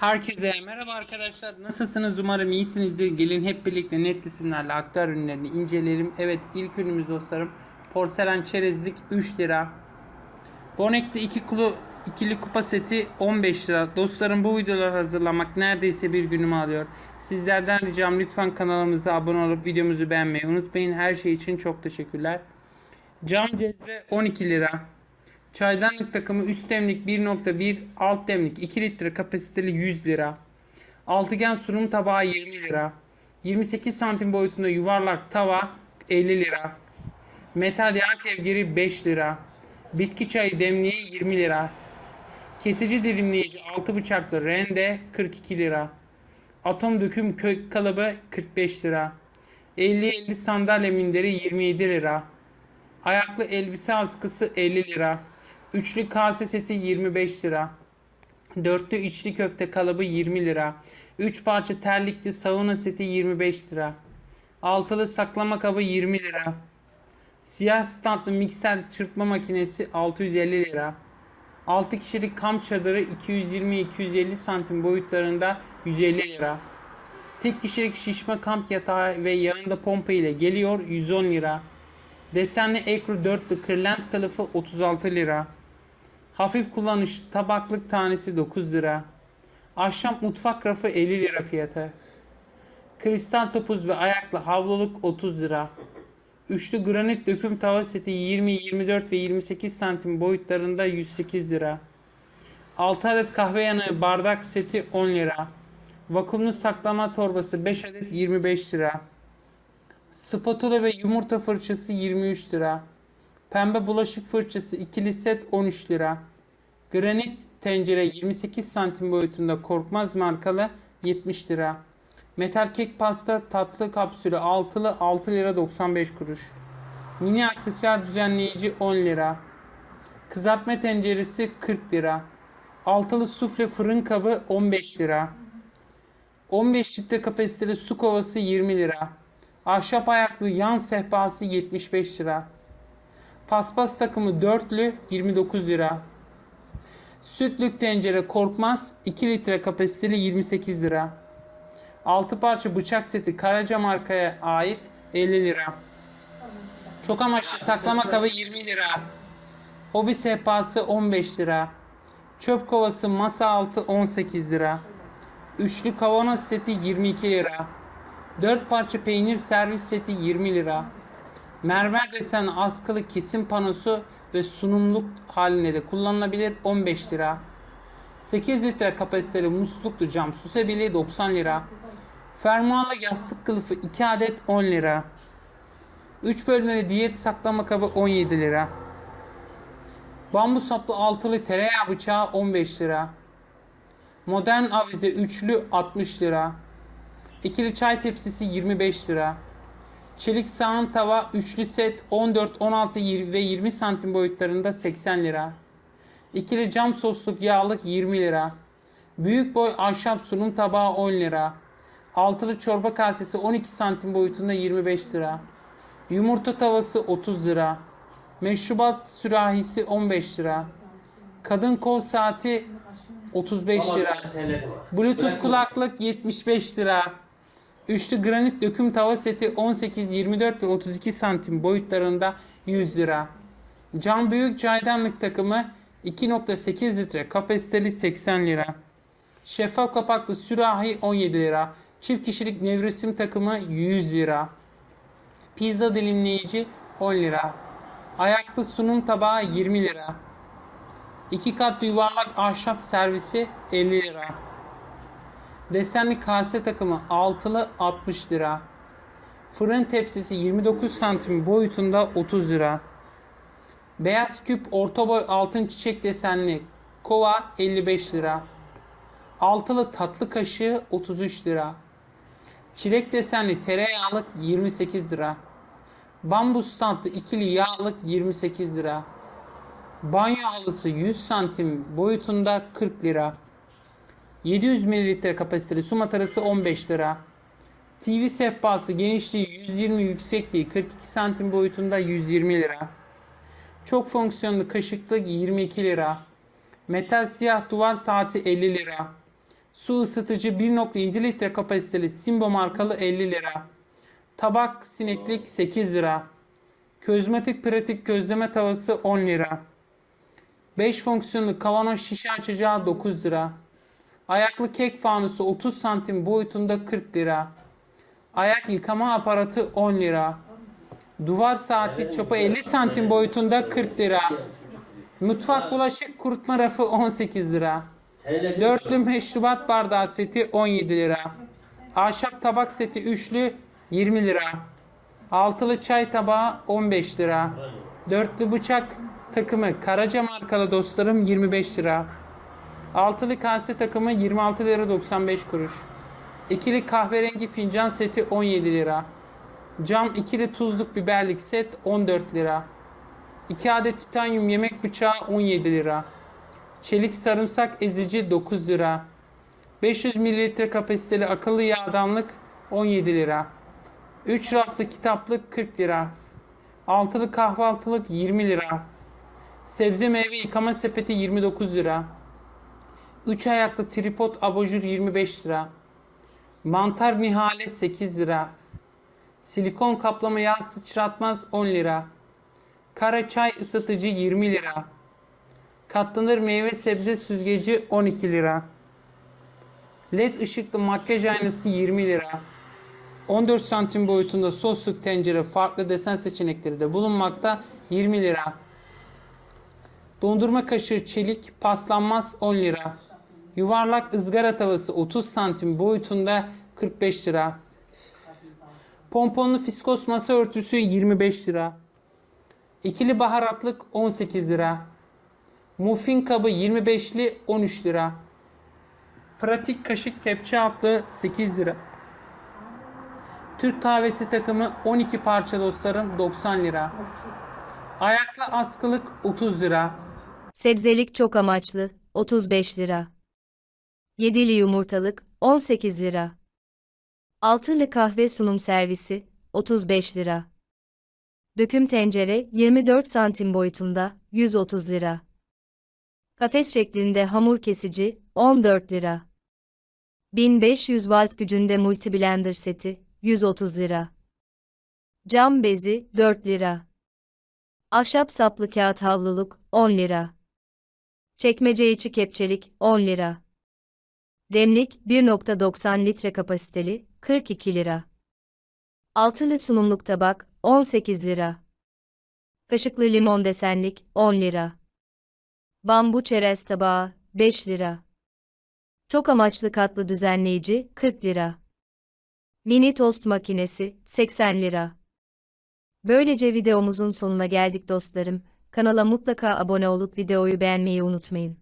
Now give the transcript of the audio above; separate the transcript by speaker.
Speaker 1: Herkese merhaba arkadaşlar. Nasılsınız? Umarım iyisinizdir. Gelin hep birlikte net isimlerle aktar ürünlerini inceleyelim. Evet ilk ürünümüz dostlarım. Porselen çerezlik 3 lira. Bonek'te 2 kilo ikili kupa seti 15 lira. Dostlarım bu videoları hazırlamak neredeyse bir günümü alıyor. Sizlerden ricam lütfen kanalımıza abone olup videomuzu beğenmeyi unutmayın. Her şey için çok teşekkürler. Cam cezve 12 lira. Çaydanlık takımı üst demlik 1.1, alt demlik 2 litre kapasiteli 100 lira. Altıgen sunum tabağı 20 lira. 28 santim boyutunda yuvarlak tava 50 lira. Metal yağ kevgiri 5 lira. Bitki çayı demliği 20 lira. Kesici dilimleyici 6 bıçaklı rende 42 lira. Atom döküm kök kalıbı 45 lira. 50-50 sandalye minderi 27 lira. Ayaklı elbise askısı 50 lira. Üçlü kase seti 25 lira. Dörtlü içli köfte kalıbı 20 lira. 3 parça terlikli sauna seti 25 lira. Altılı saklama kabı 20 lira. Siyah standlı mikser çırpma makinesi 650 lira. 6 kişilik kamp çadırı 220-250 santim boyutlarında 150 lira. Tek kişilik şişme kamp yatağı ve yanında pompa ile geliyor 110 lira. Desenli ekru dörtlü kırlent kılıfı 36 lira. Hafif kullanış tabaklık tanesi 9 lira. Ahşap mutfak rafı 50 lira fiyatı. Kristal topuz ve ayaklı havluluk 30 lira. Üçlü granit döküm tava seti 20, 24 ve 28 santim boyutlarında 108 lira. 6 adet kahve yanığı bardak seti 10 lira. Vakumlu saklama torbası 5 adet 25 lira. Spatula ve yumurta fırçası 23 lira. Pembe bulaşık fırçası ikili set 13 lira. Granit tencere 28 santim boyutunda korkmaz markalı 70 lira. Metal kek pasta tatlı kapsülü altılı 6 lira 95 kuruş. Mini aksesuar düzenleyici 10 lira. Kızartma tenceresi 40 lira. Altılı sufle fırın kabı 15 lira. 15 litre kapasiteli su kovası 20 lira. Ahşap ayaklı yan sehpası 75 lira. Paspas takımı dörtlü 29 lira. Sütlük tencere korkmaz 2 litre kapasiteli 28 lira. 6 parça bıçak seti Karaca markaya ait 50 lira. Çok amaçlı saklama kabı 20 lira. Hobi sehpası 15 lira. Çöp kovası masa altı 18 lira. Üçlü kavanoz seti 22 lira. 4 parça peynir servis seti 20 lira. Mermer desen askılı kesim panosu ve sunumluk haline de kullanılabilir 15 lira. 8 litre kapasiteli musluklu cam su sebili 90 lira. Fermuarlı yastık kılıfı 2 adet 10 lira. 3 bölmeli diyet saklama kabı 17 lira. Bambu saplı altılı tereyağı bıçağı 15 lira. Modern avize üçlü 60 lira. İkili çay tepsisi 25 lira. Çelik sağan tava üçlü set 14, 16 ve 20 santim boyutlarında 80 lira. İkili cam sosluk yağlık 20 lira. Büyük boy ahşap sunum tabağı 10 lira. Altılı çorba kasesi 12 santim boyutunda 25 lira. Yumurta tavası 30 lira. Meşrubat sürahisi 15 lira. Kadın kol saati 35 lira. Bluetooth kulaklık 75 lira. Üçlü granit döküm tava seti 18, 24 ve 32 santim boyutlarında 100 lira. Cam büyük çaydanlık takımı 2.8 litre kapasiteli 80 lira. Şeffaf kapaklı sürahi 17 lira. Çift kişilik nevresim takımı 100 lira. Pizza dilimleyici 10 lira. Ayaklı sunum tabağı 20 lira. 2 kat yuvarlak ahşap servisi 50 lira. Desenli kase takımı altılı 60 lira. Fırın tepsisi 29 santim boyutunda 30 lira. Beyaz küp orta boy altın çiçek desenli kova 55 lira. Altılı tatlı kaşığı 33 lira. Çilek desenli tereyağlık 28 lira. Bambu standlı ikili yağlık 28 lira. Banyo halısı 100 santim boyutunda 40 lira. 700 ml kapasiteli su matarası 15 lira. TV sehpası genişliği 120 yüksekliği 42 santim boyutunda 120 lira. Çok fonksiyonlu kaşıklık 22 lira. Metal siyah duvar saati 50 lira. Su ısıtıcı 1.7 litre kapasiteli Simbo markalı 50 lira. Tabak sineklik 8 lira. Közmatik pratik közleme tavası 10 lira. 5 fonksiyonlu kavanoz şişe açacağı 9 lira. Ayaklı kek fanusu 30 santim boyutunda 40 lira. Ayak yıkama aparatı 10 lira. Duvar saati çapı 50 santim boyutunda 40 lira. Mutfak bulaşık kurutma rafı 18 lira. Dörtlü meşrubat bardağı seti 17 lira. Ahşap tabak seti üçlü 20 lira. Altılı çay tabağı 15 lira. Dörtlü bıçak takımı Karaca markalı dostlarım 25 lira. Altılı kase takımı 26 lira 95 kuruş. İkili kahverengi fincan seti 17 lira. Cam ikili tuzluk biberlik set 14 lira. 2 adet titanyum yemek bıçağı 17 lira. Çelik sarımsak ezici 9 lira. 500 mililitre kapasiteli akıllı yağdanlık 17 lira. 3 raflı kitaplık 40 lira. Altılı kahvaltılık 20 lira. Sebze meyve yıkama sepeti 29 lira. 3 ayaklı tripod abajur 25 lira. Mantar nihale 8 lira. Silikon kaplama yağ sıçratmaz 10 lira. Kara çay ısıtıcı 20 lira. Katlanır meyve sebze süzgeci 12 lira. LED ışıklı makyaj aynası 20 lira. 14 santim boyutunda sosluk tencere farklı desen seçenekleri de bulunmakta 20 lira. Dondurma kaşığı çelik paslanmaz 10 lira. Yuvarlak ızgara tavası 30 santim boyutunda 45 lira. Pomponlu fiskos masa örtüsü 25 lira. İkili baharatlık 18 lira. Muffin kabı 25'li 13 lira. Pratik kaşık kepçe altlı 8 lira. Türk kahvesi takımı 12 parça dostlarım 90 lira. Ayaklı askılık 30 lira.
Speaker 2: Sebzelik çok amaçlı, 35 lira. Yedili yumurtalık, 18 lira. Altılı kahve sunum servisi, 35 lira. Döküm tencere, 24 santim boyutunda, 130 lira. Kafes şeklinde hamur kesici, 14 lira. 1500 watt gücünde multiblender seti, 130 lira. Cam bezi, 4 lira. Ahşap saplı kağıt havluluk, 10 lira. Çekmece içi kepçelik, 10 lira. Demlik, 1.90 litre kapasiteli, 42 lira. Altılı sunumluk tabak, 18 lira. Kaşıklı limon desenlik, 10 lira. Bambu çerez tabağı, 5 lira. Çok amaçlı katlı düzenleyici, 40 lira. Mini tost makinesi, 80 lira. Böylece videomuzun sonuna geldik dostlarım. Kanala mutlaka abone olup videoyu beğenmeyi unutmayın.